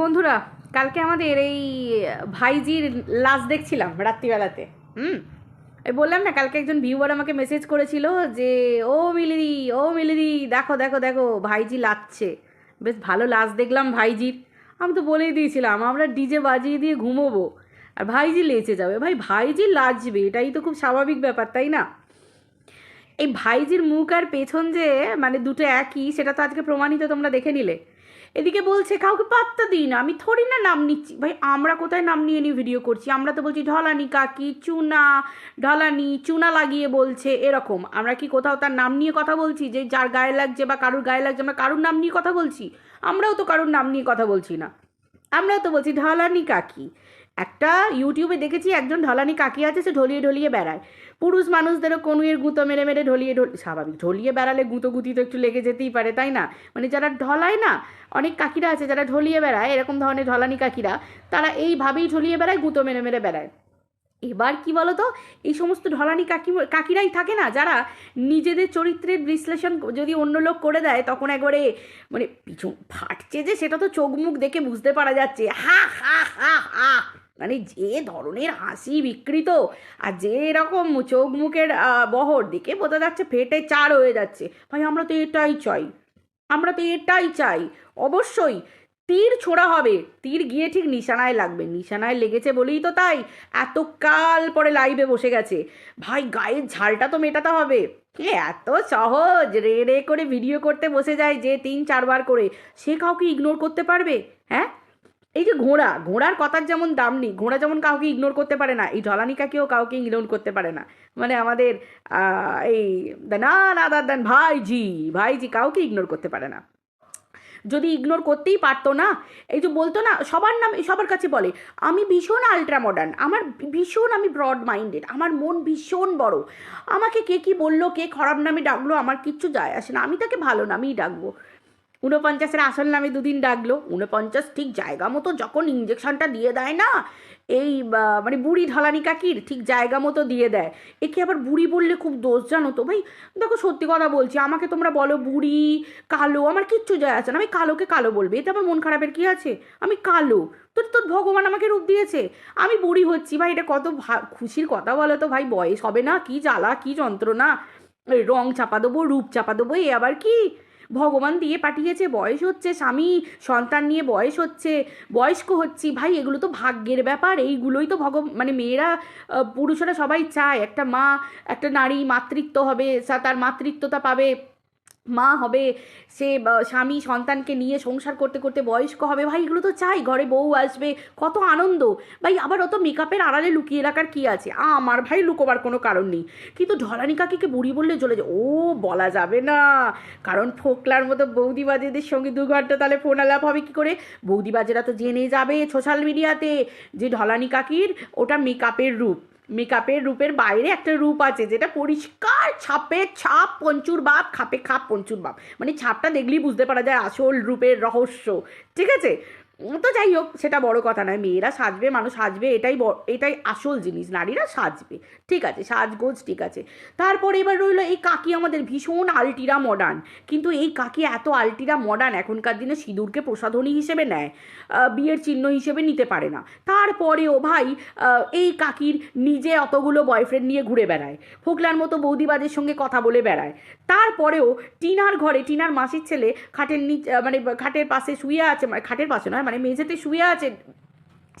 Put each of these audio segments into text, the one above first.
বন্ধুরা, কালকে আমাদের এই ভাইজির লাশ দেখছিলাম রাত্রিবেলাতে, হুম? এই বললাম না, কালকে একজন ভিউয়ার আমাকে মেসেজ করেছিল যে, ও মিলিদি ও মিলিদি, দেখো দেখো দেখো, ভাইজি লাচ্ছে বেশ ভালো লাশ দেখলাম ভাইজির। আমি তো বলেই দিয়েছিলাম, আমরা ডিজে বাজিয়ে দিয়ে ঘুমোবো। আর ভাইজি লেচে যাবে। ভাই, ভাইজি লাচবে এটাই তো খুব স্বাভাবিক ব্যাপার, তাই না? এই ভাইজির মুখ আর পেছন যে মানে দুটো একই, সেটা তো আজকে প্রমাণিত, তোমরা দেখে নিলে। এদিকে বলছে, কাউকে পাত্তা দিই না, আমি থোড়ি না নাম নিচ্ছি। ভাই, আমরা কোথায় নাম নিয়ে নিয়ে ভিডিও করছি? আমরা তো বলছি, ঢলানি কাকি, চুনা, ঢলানি, চুনা লাগিয়ে বলছে। এরকম। আমরা কি কোথাও তার নাম নিয়ে কথা বলছি? যে যার গায়ে লাগছে বা কারুর গায়ে লাগছে, আমরা কারুর নাম নিয়ে কথা বলছি? আমরাও তো কারুর নাম নিয়ে কথা বলছি না। আমরাও তো বলছি, ঢলানি কাকি। একটা ইউটিউবে দেখেছি একজন ঢলানি কাকি আছে, সে ঢলিয়ে ঢলিয়ে বেড়ায়। পুরুষ মানুষদেরও কনুয়ের গুঁতো মেরে মেরে ঢলিয়ে ঢল স্বাভাবিক, ঢলিয়ে বেড়ালে গুঁতো গুঁতি তো একটু লেগে যেতেই পারে, তাই না? মানে যারা ঢলায় না, অনেক কাকিরা আছে যারা ঢলিয়ে বেড়ায়, এরকম ধরনের ঢলানি কাকিরা, তারা এইভাবেই ঢলিয়ে বেড়ায়, গুঁতো মেরে মেরে বেড়ায়। এবার কি বলতো? এই সমস্ত ঢলানি কাকি, কাকিরাই থাকে না, যারা নিজেদের চরিত্রের বিশ্লেষণ যদি অন্য লোক করে দেয়, তখন একবারে মানে পিছন ফাটছে যে, সেটা তো চোখ মুখ দেখে বুঝতে পারা যাচ্ছে। হা হা হা হা। মানে যে ধরনের হাসি বিকৃত আর যে এরকম চোখ মুখের বহর দেখে বোঝা যাচ্ছে ফেটে চার হয়ে যাচ্ছে। ভাই, আমরা তো এটাই চাই। আমরা তো এটাই চাই। অবশ্যই তীর ছোড়া হবে। তীর গিয়ে ঠিক নিশানায় লাগবে। নিশানায় লেগেছে বলেই তো তাই। এত কাল পরে লাইভে বসে গেছে। ভাই, গায়ের ঝালটা তো মেটাতে হবে। এত সহজ রে রে করে ভিডিও করতে বসে যায় যে তিন চারবার করে। সে কাউকে ইগনোর করতে পারবে? হ্যাঁ? এই যে ঘোড়া, ঘোড়ার কথার যেমন দাম নেই, ঘোড়া যেমন কাউকে ইগনোর করতে পারে না, এই ঢলানিকাকেও কাউকে ইগনোর করতে পারে না। মানে আমাদের এই না না দাদান ভাইজি ভাইজি কাউকে ইগনোর করতে পারে না। যদি ইগনোর করতেই পারতো না, এই যে বলতো না, সবার নাম, সবার কাছে বলে, আমি ভীষণ আলট্রা মডার্ন আমার ভীষণ আমি ব্রড মাইন্ডেড আমার মন ভীষণ বড়, আমাকে কে কি বলল, কে খারাপ নামে ডাকলো, আমার কিচ্ছু যায় আসে না, আমি তাকে ভালো নামেই ডাকবো। ঊনপঞ্চাশের আসল নামে দুদিন ডাকলো। ঊনপঞ্চাশ ঠিক জায়গা মতো যখন ইঞ্জেকশনটা দিয়ে দেয় না, এই মানে বুড়ি ঢালানি কাকির ঠিক জায়গা মতো দিয়ে দেয়। একে আবার বুড়ি বললে খুব দোষ জানো তো ভাই? দেখো সত্যি কথা বলছি, আমাকে তোমরা বলো বুড়ি, কালো, আমার কিচ্ছু যায় আছে না। আমি কালোকে কালো বলবে, এতে আমার মন খারাপের কী আছে? আমি কালো, তোর তোর ভগবান আমাকে রূপ দিয়েছে। আমি বুড়ি হচ্ছি ভাই, এটা কত খুশির কথা বলো তো ভাই? বয়স হবে না, কি জ্বালা, কি যন্ত্রণা? রং চাপা দেবো, রূপ চাপা দেবো, এ আবার কি? ভগবান দিয়ে পাঠিয়েছে, বয়স হচ্ছে, স্বামী, সন্তান নিয়ে বয়স হচ্ছে, বয়স্ক হচ্ছি, ভাই, এগুলো তো ভাগ্যের ব্যাপার, এইগুলোই তো ভগ মানে মেয়েরা পুরুষরা সবাই চায়, একটা মা, একটা নারী মাতৃত্ব হবে তার মাতৃত্বতা পাবে। মা হবে, সে স্বামী সন্তানকে নিয়ে সংসার করতে করতে বয়স্ক হবে, ভাই এগুলো তো চাই, ঘরে বউ আসবে, কত আনন্দ। ভাই আবার অত মেকআপের আড়ালে লুকিয়ে রাখার কী আছে? আমার ভাই লুকোবার কোনো কারণ নেই। কিন্তু ঢলানি কাকিকে বুড়ি বললে চলে যায়, ও বলা যাবে না। কারণ ফোকলার মতো বৌদিবাজেদের সঙ্গে দু ঘণ্টা তাহলে ফোন আলাপ হবে কী করে? বৌদিবাজেরা তো জেনে যাবে সোশ্যাল মিডিয়াতে যে ঢলানি কাকির ওটা মেকআপের রূপ। মেকআপের রূপের বাইরে একটা রূপ আছে যেটা পরিষ্কার ছাপে, ছাপ, পঞ্চুর বাপ, খাপে খাপ, পঞ্চুর বাপ। মানে ছাপটা দেখলেই বুঝতে পারা যায় আসল রূপের রহস্য। ঠিক আছে? তো যাই হোক, সেটা বড় কথা নয়। মেয়েরা সাজবে, মানুষ সাজবে, এটাই এটাই আসল জিনিস। নারীরা সাজবে। ঠিক আছে, সাজগোজ ঠিক আছে। তারপরে এবার রইল এই কাকি আমাদের ভীষণ আলটিরা মডার্ন কিন্তু এই কাকি এত আলটিরা মডার্ন এখনকার দিনে সিঁদুরকে প্রসাধনী হিসেবে নেয় বিয়ের চিহ্ন হিসেবে নিতে পারে না। তারপরেও ভাই এই কাকির নিজে অতগুলো বয়ফ্রেন্ড নিয়ে ঘুরে বেড়ায়। ফোকলার মতো বৌদিবাদের সঙ্গে কথা বলে বেড়ায়। তারপরেও টিনার ঘরে, টিনার মাসির ছেলে খাটের নিচ মানে খাটের পাশে শুয়ে আছে মানে খাটের পাশে নয় মানে মেঝেতে শুয়ে আছে,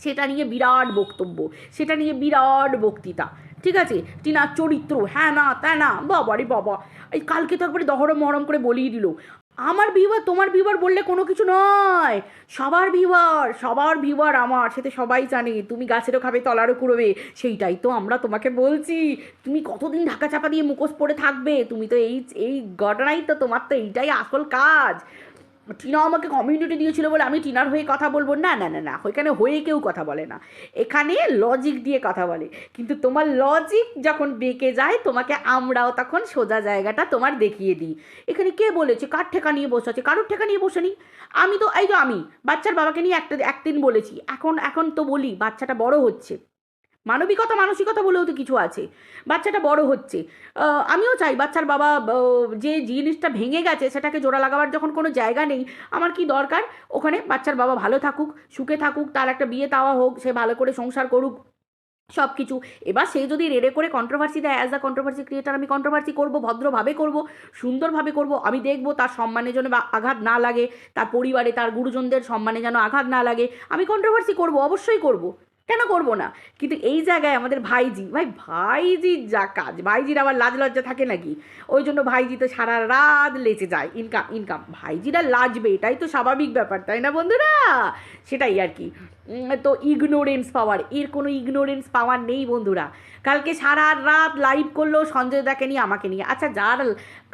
সেটা নিয়ে বিরাট বক্তব্য, সেটা নিয়ে বিরাট বক্তৃতা, ঠিক আছে? টিনার চরিত্র হ্যাঁ না, তা না, বাবা রে বাবা, এই কালকে তো একবারে দহরম মহরম করে বলিয়ে দিল। আমার ভিউয়ার তোমার ভিউয়ার বললে কোনো কিছু নয়। সবার ভিউয়ার সবার ভিউয়ার আমার সেটা সবাই জানে, তুমি গাছেরও খাবে, তলারও কুড়বে, সেইটাই তো আমরা তোমাকে বলছি। তুমি কতদিন ঢাকা চাপা দিয়ে মুখোশ পরে থাকবে? তুমি তো এই এই ঘটনাই তো তোমার তো এইটাই আসল কাজ। টিনা আমাকে কমিউনিটি দিয়েছিল বলে আমি টিনার হয়ে কথা বলব। না না না না, ওইখানে হয়ে কেউ কথা বলে না। এখানে লজিক দিয়ে কথা বলে। কিন্তু তোমার লজিক যখন বেঁকে যায়, তোমাকে আমরাও তখন সোজা জায়গাটা তোমার দেখিয়ে দিই। এখানে কে বলেছে? কার ঠেকা নিয়ে বসে আছে? কারোর ঠেকা নিয়ে বসে নি আমি তো, এই তো আমি, বাচ্চার বাবাকে নিয়ে একটা, একদিন বলেছি। এখন এখন তো বলি, বাচ্চাটা বড় হচ্ছে। মানবিকতা, মানসিকতা বলেও তো কিছু আছে। বাচ্চাটা বড় হচ্ছে। আমিও চাই বাচ্চার বাবা যে জিনিসটা ভেঙে গেছে, সেটাকে জোড়া লাগাবার যখন কোনো জায়গা নেই, আমার কি দরকার? ওখানে বাচ্চার বাবা ভালো থাকুক, সুখে থাকুক, তার একটা বিয়ে তাওয়া হোক, সে ভালো করে সংসার করুক সব কিছু এবার সে যদি রেড়ে করে কন্ট্রোভার্সি দেয় অ্যাজ আ কন্ট্রোভার্সি ক্রিয়েটার আমি কন্ট্রোভার্সি করব, ভদ্রভাবে করব, সুন্দরভাবে করব, আমি দেখব তার সম্মানে যেন বা- আঘাত না লাগে, তার পরিবারে তার গুরুজনদের সম্মানে যেন আঘাত না লাগে, আমি কন্ট্রোভার্সি করব, অবশ্যই করব। কেন করব না? কিন্তু এই জায়গায় আমাদের ভাইজি, ভাই ভাইজির যা কাজ, ভাইজির আবার লাজ লজ্জা থাকে নাকি? ওই জন্য ভাইজি তো সারা রাত লেচে যায় ইনকাম ইনকাম ভাইজিরা লাজবে, এটাই তো স্বাভাবিক ব্যাপার, তাই না বন্ধুরা? সেটাই আর কি। তো ইগনোরেন্স পাওয়ার এর কোনো ইগনোরেন্স পাওয়ার নেই বন্ধুরা। কালকে সারা রাত লাইভ করল সঞ্জয় দাকে নিয়ে, আমাকে নিয়ে। আচ্ছা যার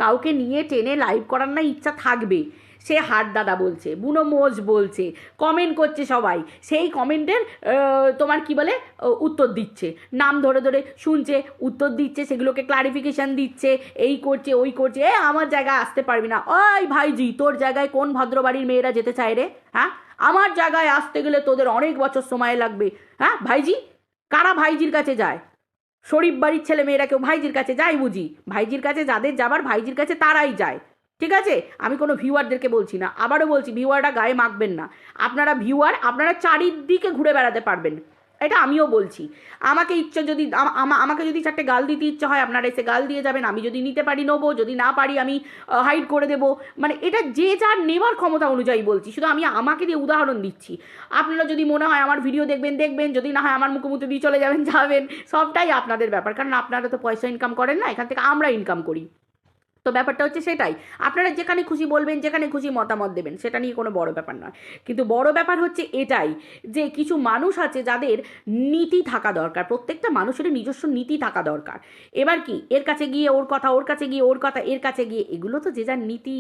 কাউকে নিয়ে টেনে লাইভ করার না ইচ্ছা থাকবে সে হাট দাদা বলছে, বুনো মোজ বলছে কমেন্ট করছে সবাই। সেই কমেন্টের তোমার কি বলে উত্তর দিচ্ছে। নাম ধরে ধরে শুনছে, উত্তর দিচ্ছে, সেগুলোকে ক্লারিফিকেশান দিচ্ছে, এই করছে, ওই করছে। এ, আমার জায়গায় আসতে পারবি না। ওই ভাইজি, তোর জায়গায় কোন ভদ্রবাড়ির মেয়েরা যেতে চায় রে? হ্যাঁ? আমার জায়গায় আসতে গেলে তোদের অনেক বছর সময় লাগবে। হ্যাঁ ভাইজি? কারা ভাইজির কাছে যায়? শরীফ বাড়ির ছেলে মেয়েরা কেউ ভাইজির কাছে যায় বুঝি? ভাইজির কাছে যাদের যাবার ভাইজির কাছে তারাই যায়। ঠিক আছে? আমি কোনো ভিউয়ারদেরকে বলছি না। আবারও বলছি, ভিউয়াররা গায়ে মাখবেন না। আপনারা ভিউয়ার, আপনারা চারিদিকে ঘুরে বেড়াতে পারবেন। এটা আমিও বলছি। আমাকে ইচ্ছা যদি আমাকে যদি চারটে গাল দিতে ইচ্ছে হয়, আপনারা এসে গাল দিয়ে যাবেন। আমি যদি নিতে পারি, নেব। যদি না পারি, আমি হাইড করে দেবো। মানে এটা যে যার নেবার ক্ষমতা অনুযায়ী বলছি। শুধু আমি আমাকে দিয়ে উদাহরণ দিচ্ছি। আপনারা যদি মনে হয় আমার ভিডিও দেখবেন দেখবেন। যদি না হয় আমার মুখোমুখি দিয়ে চলে যাবেন যাবেন। সবটাই আপনাদের ব্যাপার। কারণ আপনারা তো পয়সা ইনকাম করেন না, এখান থেকে আমরা ইনকাম করি। তো ব্যাপারটা হচ্ছে সেটাই। আপনারা যেখানে খুশি বলবেন, যেখানে খুশি মতামত দেবেন, সেটা নিয়ে কোনো বড় ব্যাপার নয়। কিন্তু বড় ব্যাপার হচ্ছে এটাই যে কিছু মানুষ আছে যাদের নীতি থাকা দরকার, প্রত্যেকটা মানুষের নিজস্ব নীতি থাকা দরকার। এবার কি, এর কাছে গিয়ে ওর কথা, ওর কাছে গিয়ে ওর কথা, এর কাছে গিয়ে এগুলো তো যে যার নীতি,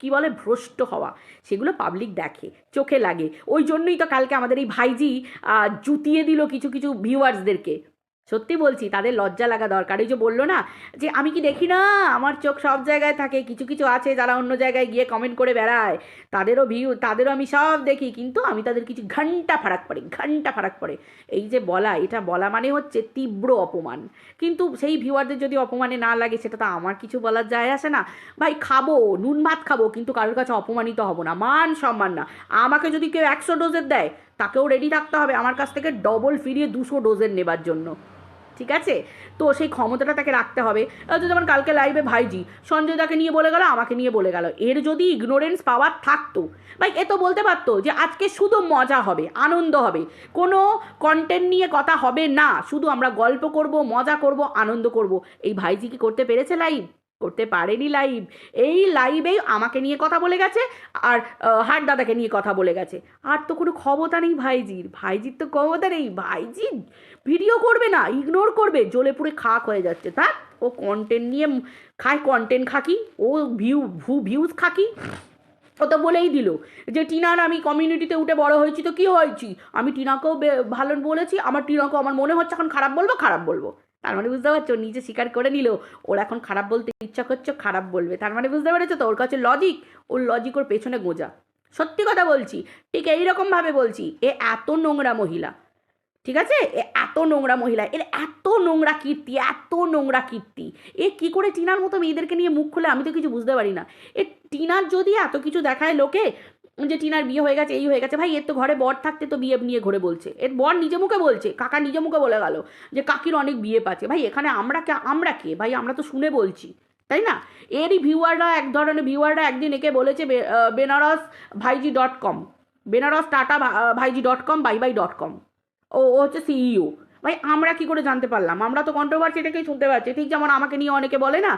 কি বলে, ভ্রষ্ট হওয়া, সেগুলো পাবলিক দেখে, চোখে লাগে। ওই জন্যই তো কালকে আমাদের এই ভাইজি জুতিয়ে দিল কিছু কিছু ভিউয়ার্সদেরকে সত্যি বলছি, তাদের লজ্জা লাগা দরকার। এই যে বলল না, যে আমি কি দেখি না, আমার চোখ সব জায়গায় থাকে, কিছু কিছু আছে যারা অন্য জায়গায় গিয়ে কমেন্ট করে বেড়ায়। তাদেরও ভিউ তাদেরও আমি সব দেখি, কিন্তু আমি তাদের কিছু ঘণ্টা ফারাক পড়ে, ঘণ্টা ফারাক পড়ে। এই যে বলা, এটা বলা মানে হচ্ছে তীব্র অপমান। কিন্তু সেই ভিউয়ারদের যদি অপমানে না লাগে, সেটা তো আমার কিছু বলার যায় আসে না। ভাই, খাব, নুন ভাত খাব, কিন্তু কারোর কাছে অপমানিত হব না, মান সম্মান না। আমাকে যদি কেউ একশো ডোজের দেয়, তাকেও রেডি থাকতে হবে আমার কাছ থেকে ডবল ফিরিয়ে দুশো ডোজের নেবার জন্য। ঠিক আছে? তো সেই ক্ষমতাটা তাকে রাখতে হবে। যেমন কালকে লাইভে ভাইজি সঞ্জয় দাকে নিয়ে বলে গেল, আমাকে নিয়ে বলে গেল। এর যদি ইগনোরেন্স পাওয়ার থাকতো, ভাই, এ তো বলতে পারতো যে আজকে শুধু মজা হবে, আনন্দ হবে। কোনো কন্টেন্ট নিয়ে কথা হবে না, শুধু আমরা গল্প করব, মজা করব, আনন্দ করব। এই ভাইজি কি করতে পেরেছে লাইভ করতে পারেনি লাইভ এই লাইভেই আমাকে নিয়ে কথা বলে গেছে আর হাট দাদাকে নিয়ে কথা বলে গেছে। আর তো কোনো ক্ষমতা নেই ভাইজির। ভাইজির তো ক্ষমতা নেই। ভাইজি ভিডিও করবে না ইগনোর করবে। জ্বলে পুড়ে খাক হয়ে যাচ্ছে। তা ও কন্টেন্ট নিয়ে খায় কন্টেন্ট খাকি। ও ভিউ ভু ভিউজ খাকি। ও তো বলেই দিল যে, টিনার আমি কমিউনিটিতে উঠে বড় হয়েছি তো কী হয়েছি? আমি টিনাকেও ভালো বলেছি। আমার টিনাকেও আমার মনে হচ্ছে। এখন খারাপ বলব খারাপ বলব। তার মানে বুঝতে পারছ? নিজে স্বীকার করে নিল। ওর এখন খারাপ বলতে ইচ্ছা করছে, খারাপ বলবে। তার মানে বুঝতে পেরেছ তো? ওর কাছে লজিক ওর লজিক ওর পেছনে গোজা। সত্যি কথা বলছি। ঠিক এইরকমভাবে বলছি, এ এত নোংরা মহিলা। ঠিক আছে? এ এত নোংরা মহিলা। এর এত নোংরা কীর্তি, এত নোংরা কীর্তি। এ কি করে টিনার মতো মেয়েদেরকে নিয়ে মুখ খুলে? আমি তো কিছু বুঝতে পারি না। এ টিনার যদি এত কিছু দেখায় লোকে যে টিনার বিয়ে হয়ে গেছে, এই হয়ে গেছে, ভাই, এর তো ঘরে বর থাকতে তো বিয়ে নিয়ে ঘুরে বলছে। এর বর নিজে মুখে বলছে, কাকা নিজে মুখে বলে গেল যে কাকির অনেক বিয়ে পাচ্ছে। ভাই, এখানে আমরা কে আমরা কে? ভাই, আমরা তো শুনে বলছি, তাই না? এরই ভিউয়াররা, এক ধরনের ভিউয়াররা একদিন একে বলেছে Benaras Bhaiji dot com. Benaras Tata Bhaiji dot com, bye bye dot com. ও হচ্ছে সিইও ভাই, আমরা কি করে জানতে পারলাম? আমরা তো কন্ট্রোভার্সিটাকেই শুনতে পাচ্ছি। ঠিক যেমন আমাকে নিয়ে অনেকে বলে না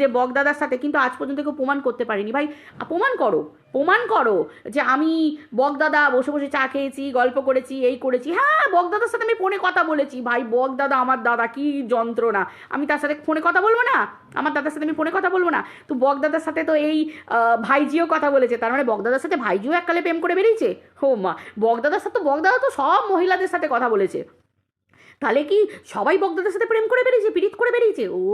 যে বগদাদার সাথে কিন্তু আজ পর্যন্ত কেউ প্রমাণ করতে পারিনি। ভাই, প্রমাণ করো প্রমাণ করো যে আমি বগদাদা বসে বসে চা খেয়েছি, গল্প করেছি, এই করেছি। হ্যাঁ বগদাদার সাথে আমি ফোনে কথা বলেছি। ভাই, বগদাদা আমার দাদা, কি যন্ত্রণা। আমি তার সাথে ফোনে কথা বলব না? আমার দাদার সাথে আমি ফোনে কথা বলব না? তো বগদাদার সাথে তো এই ভাইজিও কথা বলেছে। তার মানে বগদাদার সাথে ভাইজিও এককালে প্রেম করে বেরিয়েছে? হো মা, বগদাদার সাথে তো বগদাদা তো সব মহিলাদের সাথে কথা বলেছে। তাহলে কি সবাই বগদাদের সাথে প্রেম করে বেরিয়েছে, পীড়িত করে বেরিয়েছে? ও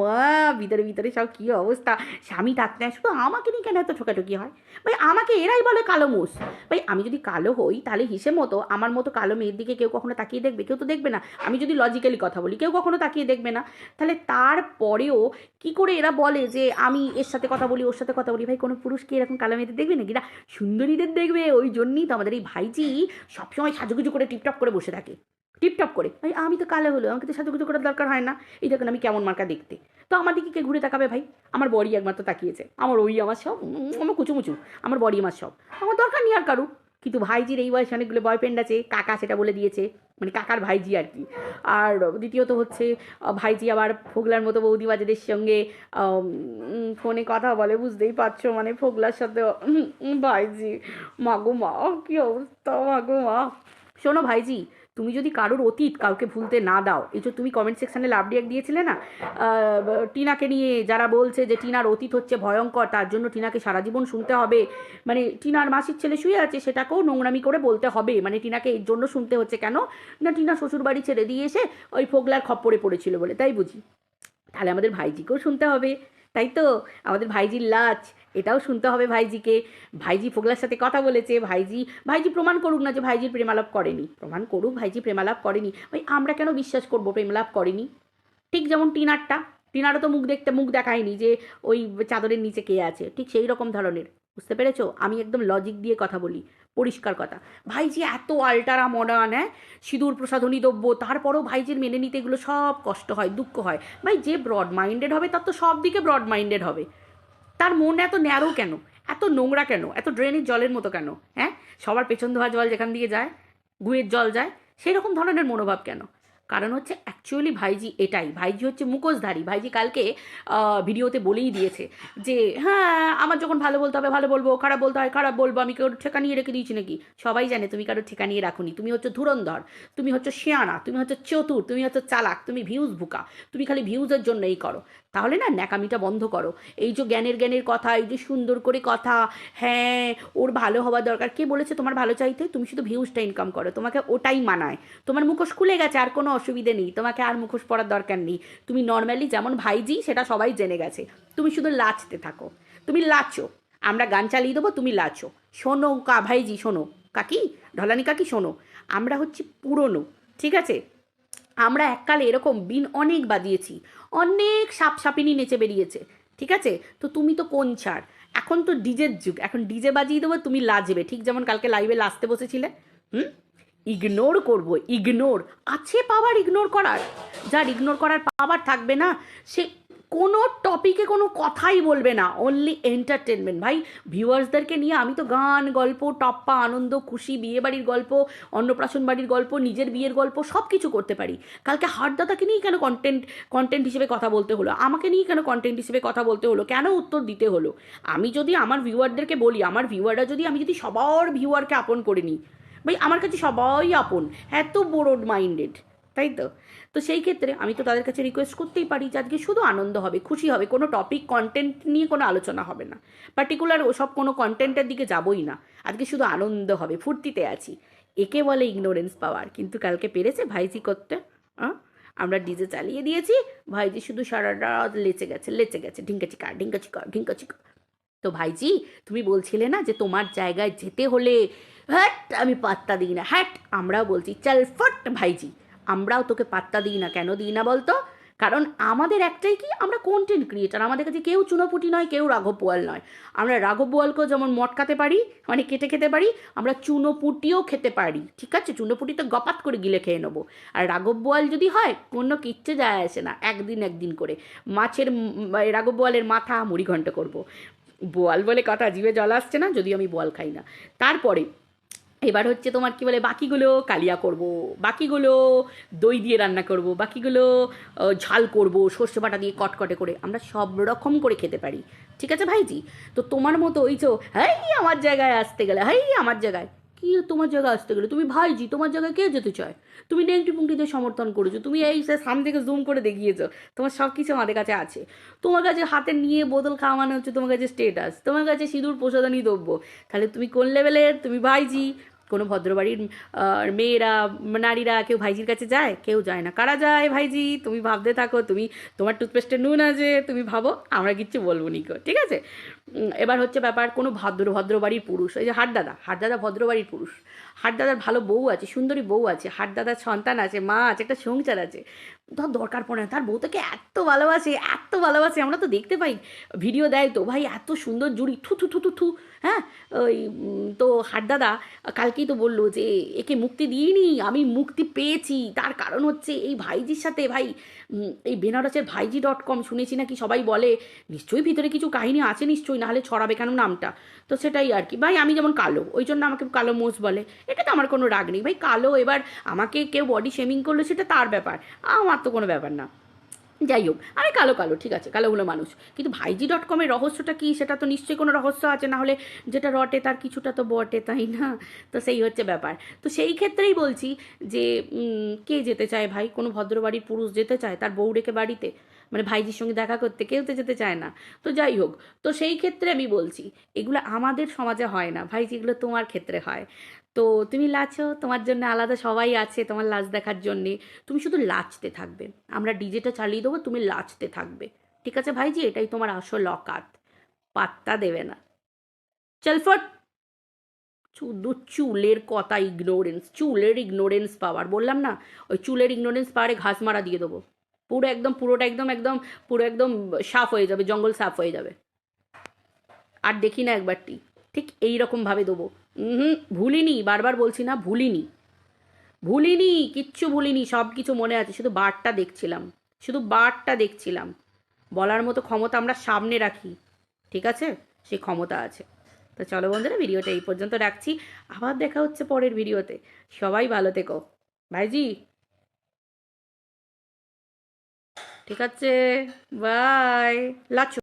মা, ভিতরে ভিতরে সব কী অবস্থা? স্বামী থাকতে শুধু আমাকে নিয়ে কেন এত ঠোকাঠুকি হয়? ভাই, আমাকে এরাই বলে কালো মুস ভাই, আমি যদি কালো হই, তাহলে হিসেব মতো আমার মতো কালো মেয়ের দিকে কেউ কখনো তাকিয়ে দেখবে? কেউ তো দেখবে না। আমি যদি লজিক্যালি কথা বলি, কেউ কখনো তাকিয়ে দেখবে না। তাহলে তারপরেও কি করে এরা বলে যে আমি এর সাথে কথা বলি, ওর সাথে কথা বলি? ভাই, কোনো পুরুষ কি এরকম কালো মেয়েদের দেখবে নাকি? না, সুন্দরীদের দেখবে। ওই জন্যই তো আমাদের এই ভাইজি সবসময় সাজুগুজু করে টিপটপ করে বসে থাকে। টিপটপ করে। আমি তো কালো হলো, আমাকে তো সাজুগুজু করার দরকার হয় না। এই দেখুন, আমি কেমন মার্কা দেখতে। তো আমার দিকে কে ঘুরে তাকাবে ভাই? আমার বডি একমাত্র তাকিয়েছে। আমার ওই, আমার সব আমার কুচুমুচু। আমার বডি, আমার সব। আমার দরকার নেই আর কারু কিন্তু ভাইজির এই বয়সে অনেকগুলো বয়ফ্রেন্ড আছে, কাকা সেটা বলে দিয়েছে মানে কাকার ভাইজি আর কি। আর দ্বিতীয়ত হচ্ছে ভাইজি আবার ফোগলার মতো বৌদিবাজাদের সঙ্গে ফোনে কথা বলে, বুঝতেই পারছ মানে ফোগলার সাথে ভাইজি, মাগো মা, কী অবস্থা, মাগো মা। শোনো ভাইজি তুমি যদি কারোর অতীত কাউকে ভুলতে না দাও, এই যে তুমি কমেন্ট সেকশানে লাভ রিয়াক্ট দিয়েছিলে না টিনাকে নিয়ে যারা বলছে যে টিনার অতীত হচ্ছে ভয়ঙ্কর, তার জন্য টিনাকে সারা জীবন শুনতে হবে মানে টিনার মাসির ছেলে শুয়ে আছে সেটাকেও নোংরামি করে বলতে হবে মানে টিনাকে এর জন্য শুনতে হচ্ছে কেন? না টিনা শ্বশুরবাড়ি ছেড়ে দিয়ে এসে ওই ফোগলার খপ্পরে পড়েছিল বলে, তাই বুঝি? তাহলে আমাদের ভাইজিকেও শুনতে হবে, তাই তো? আমাদের ভাইজির লাচ এটাও শুনতে হবে ভাইজিকে। ভাইজি ফোগলার সাথে কথা বলেছে, ভাইজি ভাইজি প্রমাণ করুক না যে ভাইজির প্রেমালাপ করেনি। প্রমাণ করুক ভাইজি প্রেমালাপ করেনি। ভাই আমরা কেন বিশ্বাস করব প্রেমালাপ করেনি? ঠিক যেমন টিনারটা। টিনারও তো মুখ দেখতে, মুখ দেখায়নি যে ওই চাদরের নিচে কে আছে। ঠিক সেই রকম ধরনের। বুঝতে পেরেছ? আমি একদম লজিক দিয়ে কথা বলি। পরিষ্কার কথা। ভাইজি এত আল্টারা মডার্ন হ্যাঁ? সিঁদুর প্রসাধনী দ্রব্য, তারপরও ভাইজির মেনে নিতে এগুলো সব কষ্ট হয়, দুঃখ হয়। ভাই, যে ব্রড মাইন্ডেড হবে, তার তো সব দিকে ব্রড মাইন্ডেড হবে। তার মন এত ন্যারো কেন? এত নোংরা কেন? এত ড্রেনের জলের মতো কেন? হ্যাঁ? সবার পেছন ধোয়া জল যেখান দিয়ে যায় গুয়ের জল যায় সেই রকম ধরনের মনোভাব কেন? কারণ হচ্ছে অ্যাকচুয়ালি ভাইজি এটাই। ভাইজি হচ্ছে মুখোশধারী। ভাইজি কালকে ভিডিওতে বলেই দিয়েছে যে হ্যাঁ আমার যখন ভালো বলতে হবে, ভালো বলব। খারাপ বলতে হয়, খারাপ বলব। আমি কারোর ঠেকা নিয়ে রেখে দিয়েছি নাকি? সবাই জানে, তুমি কারোর ঠেকা নিয়ে রাখুনি। তুমি হচ্ছে ধুরন্ধর। তুমি হচ্ছে শেয়ানা। তুমি হচ্ছে চতুর। তুমি হচ্ছে চালাক। তুমি ভিউজ ভুকা। তুমি খালি ভিউজের জন্য এই করো। তাহলে না, ন্যাকামিটা বন্ধ করো। এই যে জ্ঞানের জ্ঞানের কথা, এই যে সুন্দর করে কথা হ্যাঁ ওর ভালো হওয়া দরকার। কে বলেছে তোমার ভালো চাইতে? তুমি শুধু ভিউজটা ইনকাম করো। তোমাকে ওটাই মানায়। তোমার মুখোশ খুলে গেছে, আর কোনো অসুবিধে নেই, তোমাকে আর মুখোশ পরার দরকার নেই। তুমি নর্মালি যেমন ভাইজি, সেটা সবাই জেনে গেছে। তুমি শুধু লাচতে থাকো। তুমি লাচো। আমরা গান চালিয়ে দেবো, তুমি লাচো। শোনো কা ভাইজি, শোনো। কাকি? ঢলানি কাকি, শোনো। আমরা হচ্ছে পুরনো, ঠিক আছে? আমরা এককালে এরকম বিন অনেক বাজিয়েছি। অনেক সাপ সাপিনি নেচে বেরিয়েছে, ঠিক আছে? তো তুমি তো কোন ছাড়? এখন তো ডিজের যুগ। এখন ডিজে বাজিয়ে দেবো, তুমি লাজবে। ঠিক যেমন কালকে লাইভে লাজতে বসেছিলে। হুম? ইগনোর করব ইগনোর আছে পাওয়ার ইগনোর করার। যার ইগনোর করার পাওয়ার থাকবে না, সে কোনো টপিকে কোনো কথাই বলবে না। অনলি এন্টারটেনমেন্ট ভাই ভিউয়ার্সদেরকে নিয়ে আমি তো গান, গল্প, টপ্পা, আনন্দ, খুশি বিয়ে বাড়ির গল্প, অন্নপ্রাশন বাড়ির গল্প, নিজের বিয়ের গল্প সব কিছু করতে পারি। কালকে হাটদাদাকে নিয়ে কেন কন্টেন্ট কন্টেন্ট হিসেবে কথা বলতে হলো? আমাকে নিয়ে কেন কন্টেন্ট হিসেবে কথা বলতে হলো? কেন উত্তর দিতে হলো? আমি যদি আমার ভিউয়ারদেরকে বলি, আমার ভিউয়াররা যদি, আমি যদি সবার ভিউয়ারকে আপন করে নিই ভাই, আমার কাছে সবাই আপন, এত বড় মাইন্ডেড তাই তো? তো সেই ক্ষেত্রে আমি তো তাদের কাছে রিকোয়েস্ট করতেই পারি যে আজকে শুধু আনন্দ হবে, খুশি হবে, কোনো টপিক কন্টেন্ট নিয়ে কোনো আলোচনা হবে না। পার্টিকুলার ওসব কোনো কন্টেন্টের দিকে যাবই না। আজকে শুধু আনন্দ হবে, ফুর্তিতে আছি। একে বলে ইগনোরেন্স পাওয়ার কিন্তু কালকে পেরেছে ভাইজি করতে? আমরা ডিজে চালিয়ে দিয়েছি, ভাইজি শুধু সারা রাত লেচে গেছে লেচে গেছে ঢিঙ্কা চিকা ঢিঙ্কা চিকা ঢিঙ্কা চিকা তো ভাইজি, তুমি বলছিলে না যে তোমার জায়গায় যেতে হলে হ্যাট, আমি পাত্তা দিই না। হ্যাট, আমরাও বলছি, চল ফট ভাইজি, আমরাও তোকে পাত্তা দিই না, কেন দিই না বলতো? কারণ আমাদের একটাই কি, আমরা কন্টেন্ট ক্রিয়েটার আমাদের কাছে কেউ চুনোপুটি নয়, কেউ রাঘব বোয়াল নয়। আমরা রাঘব বোয়ালকেও যেমন মটকাতে পারি মানে কেটে খেতে পারি, আমরা চুনোপুটিও খেতে পারি, ঠিক আছে? চুনোপুটি তো গপাত করে গিলে খেয়ে নেব। আর রাঘব বোয়াল যদি হয়, কোনো কিচ্ছু যায় আসে না, একদিন একদিন করে। মাছের রাঘব বোয়ালের মাথা মুড়ি ঘন্ট করব। বোয়াল বলে কথা জিভে জল আসছে না যদি আমি বোয়াল খাই না। তারপরে, এবার হচ্ছে তোমার কি বলে, বাকিগুলো কালিয়া করব, বাকিগুলো দই দিয়ে রান্না করব, বাকিগুলো ঝাল করব, সর্ষে বাটা দিয়ে কটকটে করে, আমরা সব রকম করে খেতে পারি। ঠিক আছে ভাইজি? তো তোমার মতো ওই তো হাই, আমার জায়গায় আসতে গেলে, হাই, আমার জায়গায়। কি তোমার জায়গায় আসতে গেলে? তুমি ভাইজি, তোমার জায়গায় কে যেতে চায়? তুমি নেংটি পুংটিদের সমর্থন করেছ। তুমি এই সামনে থেকে জুম করে দেখিয়েছো, তোমার সব কিছু আমাদের কাছে আছে। তোমার কাছে হাতে নিয়ে বোতল খাওয়া মানে হচ্ছে তোমার কাছে স্টেটাস তোমার কাছে সিঁদুর প্রসাদনী দ্রব্য। তাহলে তুমি কোন লেভেলের তুমি ভাইজি কোনো ভদ্রবাড়ির মেয়েরা, নারীরা কেউ ভাইজির কাছে যায়, কেউ যায় না। কারা যায় ভাইজি? তুমি ভাবতে থাকো, তুমি, তোমার টুথপেস্টে নুন আছে, তুমি ভাবো, আমরা কিচ্ছু বলব নিকো ঠিক আছে? এবার হচ্ছে ব্যাপার কোনো ভদ্র, ভদ্রবাড়ির পুরুষ, এই যে হাটদাদা হাটদাদা ভদ্রবাড়ির পুরুষ হাটদাদার ভালো বউ আছে, সুন্দরী বউ আছে হাটদাদার সন্তান আছে, মা আছে, একটা সংসার আছে ধর দরকার পড়ে না। তার বউ তাকে এত ভালোবাসে এত ভালোবাসে, আমরা তো দেখতে পাই। ভিডিও দেয়, তো ভাই এত সুন্দর জুড়ি। থু থু থু থু থু হ্যাঁ? ওই তো হাটদাদা কালকেই তো বলল যে, একে মুক্তি দিইনি, আমি মুক্তি পেয়েছি। তার কারণ হচ্ছে এই ভাইজির সাথে ভাই এই বেনারসের ভাইজি ডট কম শুনেছি নাকি সবাই বলে, নিশ্চয়ই ভিতরে কিছু কাহিনী আছে নিশ্চয়ই, নাহলে ছড়াবে কেন নামটা? তো সেটাই আর কি। ভাই আমি যেমন কালো, ওই জন্য আমাকে কালো মোষ বলে। এটা তো আমার কোনো রাগ নেই। ভাই কালো এবার আমাকে কেউ বডি শেমিং করল, সেটা তার ব্যাপার। আমার তো কোনো ব্যাপার না। যাই হোক আমি কালো কালো, ঠিক আছে, কালো হলো মানুষ। কিন্তু ভাইজি ডট কমের রহস্যটা কী? সেটা তো নিশ্চয়ই কোনো রহস্য আছে, না হলে যেটা রটে তার কিছুটা তো বটে, তাই না? তো সেই হচ্ছে ব্যাপার। তো সেই ক্ষেত্রেই বলছি যে কে যেতে চায় ভাই? কোনো ভদ্রবাড়ির পুরুষ যেতে চায় তার বউ রেখে বাড়িতে? মানে ভাইজির সঙ্গে দেখা করতে কেউ তো যেতে চায় না। তো যাই হোক, তো সেই ক্ষেত্রে আমি বলছি, এগুলো আমাদের সমাজে হয় না। ভাইজি, এগুলো তোমার ক্ষেত্রে হয়। তো তুমি লাচো, তোমার জন্য আলাদা সবাই আছে তোমার লাচ দেখার জন্যে। তুমি শুধু লাচতে থাকবে। আমরা ডিজেটা চালিয়ে দেবো, তুমি লাচতে থাকবে। ঠিক আছে ভাইজি? এটাই তোমার আসল অকাত। পাত্তা দেবে না। চল ফট। শুধু চুলের কথা ইগনোরেন্স চুলের ইগনোরেন্স পাওয়ার বললাম না, ওই চুলের ইগনোরেন্স পাওয়ারে ঘাস মারা দিয়ে দেবো। পুরো একদম, পুরোটা একদম একদম, পুরো একদম সাফ হয়ে যাবে, জঙ্গল সাফ হয়ে যাবে। আর দেখি না একবারটি। ঠিক এই রকমভাবে দেবো। ভুলিনি, বারবার বলছি না, ভুলিনি। ভুলিনি, কিচ্ছু ভুলিনি, সব কিছু মনে আছে, শুধু বারটা দেখছিলাম, শুধু বারটা দেখছিলাম। বলার মতো ক্ষমতা আমরা সামনে রাখি, ঠিক আছে? সেই ক্ষমতা আছে। তো চলো বন্ধুরা, ভিডিওটা এই পর্যন্ত রাখছি। আবার দেখা হচ্ছে পরের ভিডিওতে। সবাই ভালো থেকো। ভাইজি। ঠিক আছে। বাই। লাচু